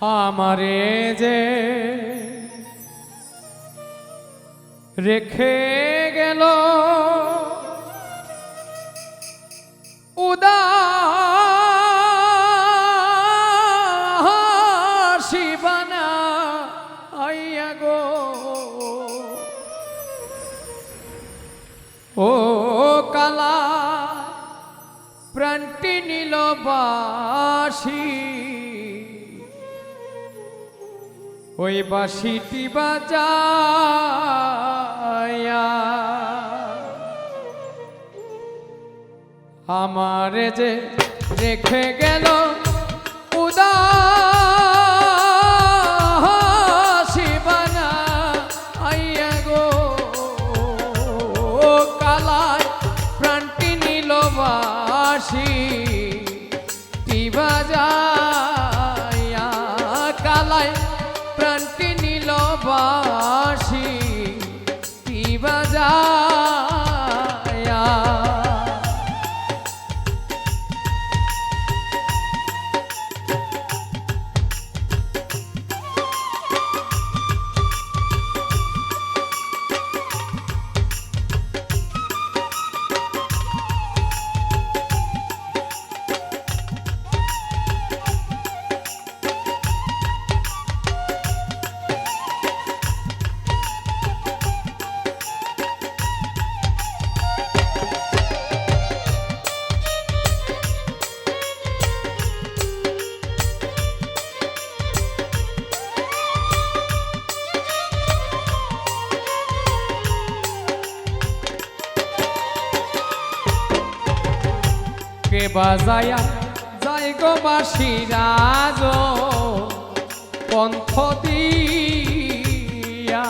আমারে যে রেখে গেল উদাসিবানা আইয়া গো। ও কালা প্রাণটি নিল ওই বাসিটি বাজায়া। আমার যে রেখে গেল প্রাণটি নিল বাসি কে বাজায়া? যাই গো বাসি রাজ পন্থ দিয়া।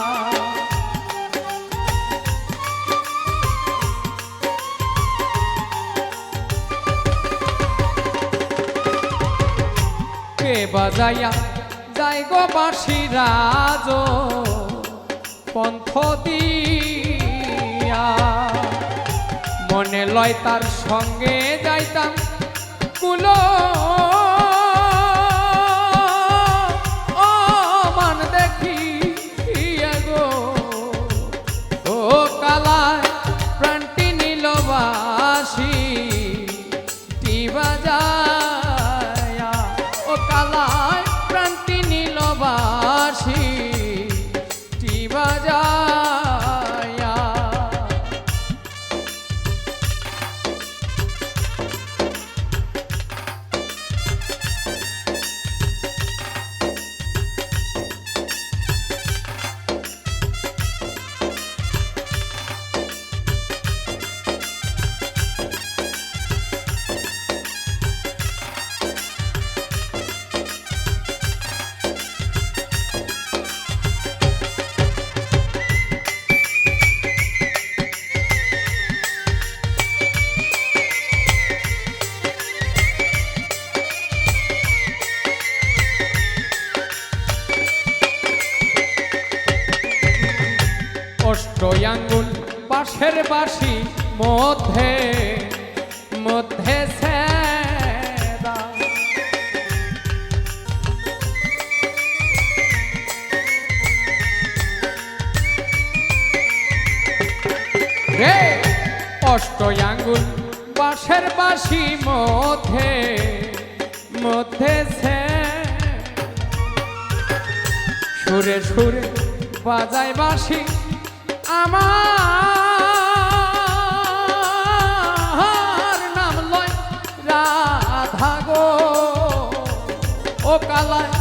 কে বাজায়া? যাই গো বাসি রাজ পন্থ দিয়া। মনে লয় তার সঙ্গে যাইতাম কুলো অষ্টয়াঙ্গুল বাঁশের বাসি মধ্যে মধ্যে ছেদা। হে অষ্টয়াঙ্গুল বাঁশের বাসি মধ্যে মধ্যে। সুরে সুরে বাজায় বাসি আমার নাম লয় ও কালায়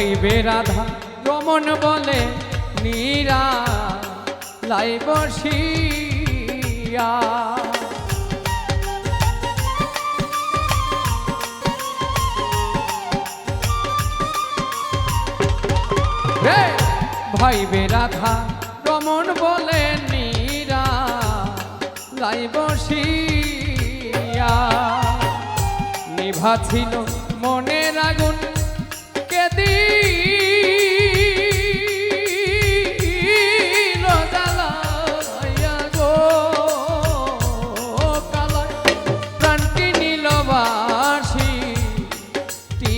ভাইবে রাধা রমন বলে নীরা লাই বসিয়া রে ভাইবে রাধা রমন বলে নীরা লাই বসিয়া নিভা ছিল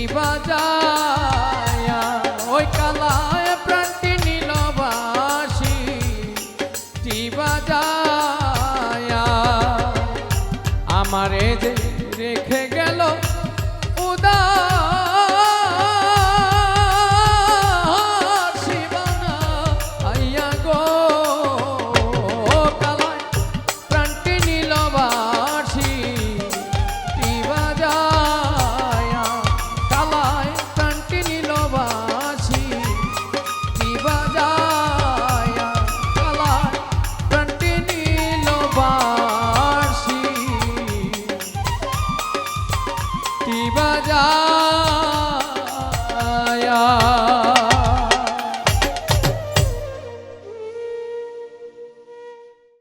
বাজা die.